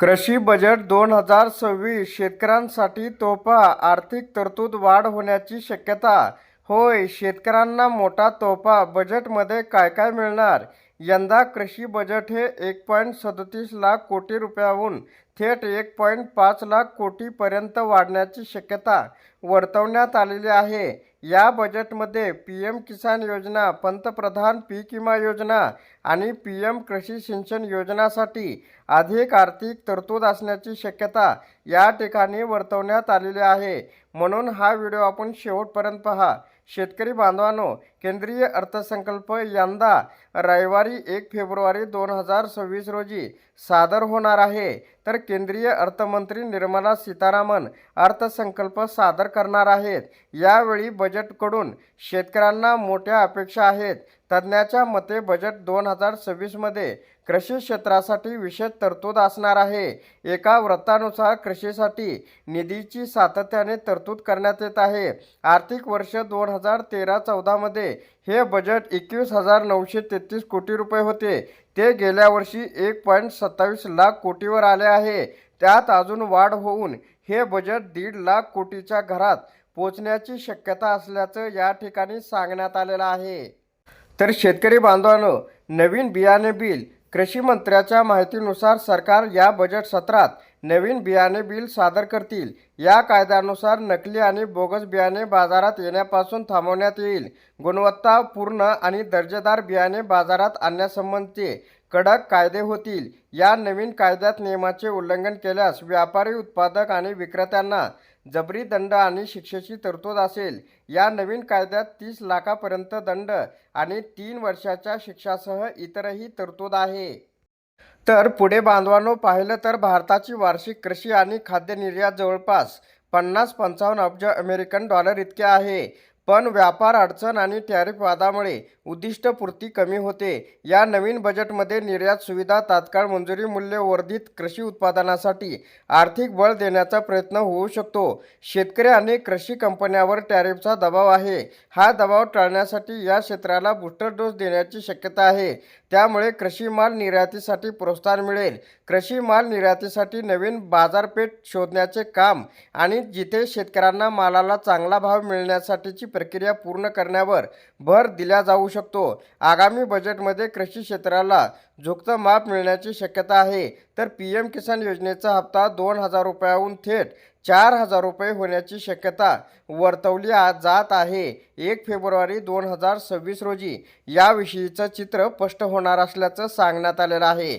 कृषी बजेट दोन हजार सव्वीस शेतकऱ्यांसाठी तोफा. आर्थिक तरतूद वाढ होण्याची शक्यता. होय शेतकऱ्यांना मोठा तोफा. बजेटमध्ये काय काय मिळणार? यंदा कृषी बजेट हे एक पॉईंट सदतीस लाख कोटी रुपयाहून थेट एक पॉईंट पाच लाख कोटीपर्यंत वाढण्याची शक्यता वर्तवण्यात आलेली आहे. या बजेटमध्ये पी एम किसान योजना पंतप्रधान पीक विमा योजना आणि पी एम कृषी सिंचन योजनासाठी अधिक आर्थिक तरतूद असण्याची शक्यता या ठिकाणी वर्तवण्यात आलेली आहे. म्हणून हा व्हिडिओ आपण शेवटपर्यंत पहा. शेतकरी बांधवांनो केंद्रीय अर्थसंकल्प यंदा रविवारी एक फेब्रुवारी दोन हजार सव्वीस रोजी सादर होणार आहे. तर केंद्रीय अर्थमंत्री निर्मला सीतारामन अर्थसंकल्प सादर करणार आहेत. यावेळी बजेटकडून शेतकऱ्यांना मोठ्या अपेक्षा आहेत. तज्ज्ञाच्या मते बजेट दोन हजार सव्वीसमध्ये कृषी क्षेत्रासाठी विशेष तरतूद असणार आहे. एका व्रतानुसार कृषीसाठी निधीची सातत्याने तरतूद करण्यात येत आहे. आर्थिक वर्ष दोन हजार तेरा चौदामध्ये हे बजेट एकवीस हजार नऊशे तेहतीस कोटी रुपये होते. ते गेल्या वर्षी एक पॉईंट सत्तावीस लाख कोटीवर आले आहे. त्यात अजून वाढ होऊन हे बजेट दीड लाख कोटीच्या घरात पोचण्याची शक्यता असल्याचं या ठिकाणी सांगण्यात आलेलं आहे. तर शेतकरी बांधवांनो नवीन बियाणे बिल कृषी मंत्र्याच्या माहितीनुसार सरकार या बजेट सत्रात नवीन बियाणे बिल सादर करतील. या कायद्यानुसार नकली आणि बोगस बियाणे बाजारात येण्यापासून थांबवण्यात येईल. गुणवत्तापूर्ण आणि दर्जेदार बियाणे बाजारात आणण्यासंबंधीचे कडक कायदे होतील. या नवीन कायद्यात नियमाचे उल्लंघन केल्यास व्यापारी उत्पादक आणि विक्रेत्यांना जबरी दंड आणि शिक्षेची तरतूद असेल. या नवीन कायद्यात तीस लाखापर्यंत दंड आणि तीन वर्षाच्या शिक्षासह इतरही तरतूद आहे. तर पुढे बांधवांनो पाहिलं तर भारताची वार्षिक कृषी आणि खाद्य निर्यात जवळपास पन्नास पंचावन्न अब्ज अमेरिकन डॉलर इतके आहे. पण व्यापार अडचण आणि टॅरिफ वादामुळे उद्दिष्टपूर्ती कमी होते. या नवीन बजेटमध्ये निर्यात सुविधा तात्काळ मंजुरी मूल्य वर्धित कृषी उत्पादनासाठी आर्थिक बळ देण्याचा प्रयत्न होऊ शकतो. शेतकरी आणि कृषी कंपन्यांवर टॅरिफचा दबाव आहे. हा दबाव टाळण्यासाठी या क्षेत्राला बूस्टर डोस देण्याची शक्यता आहे. त्यामुळे कृषी माल निर्यातीसाठी प्रोत्साहन मिळेल. कृषी माल निर्यातीसाठी नवीन बाजारपेठ शोधण्याचे काम आणि जिथे शेतकऱ्यांना मालाला चांगला भाव मिळण्यासाठीची प्रक्रिया पूर्ण करण्यावर भर दिला जाऊ शकतो. आगामी बजेटमध्ये कृषी क्षेत्राला झुकतं माप मिळण्याची शक्यता आहे. तर पी एम किसान योजनेचा हप्ता दोन हजार रुपयाहून थेट चार हजार रुपये होण्याची शक्यता वर्तवली जात आहे. एक फेब्रुवारी दोन हजार सव्वीस रोजी याविषयीचं चित्र स्पष्ट होणार असल्याचं सांगण्यात आलेलं आहे.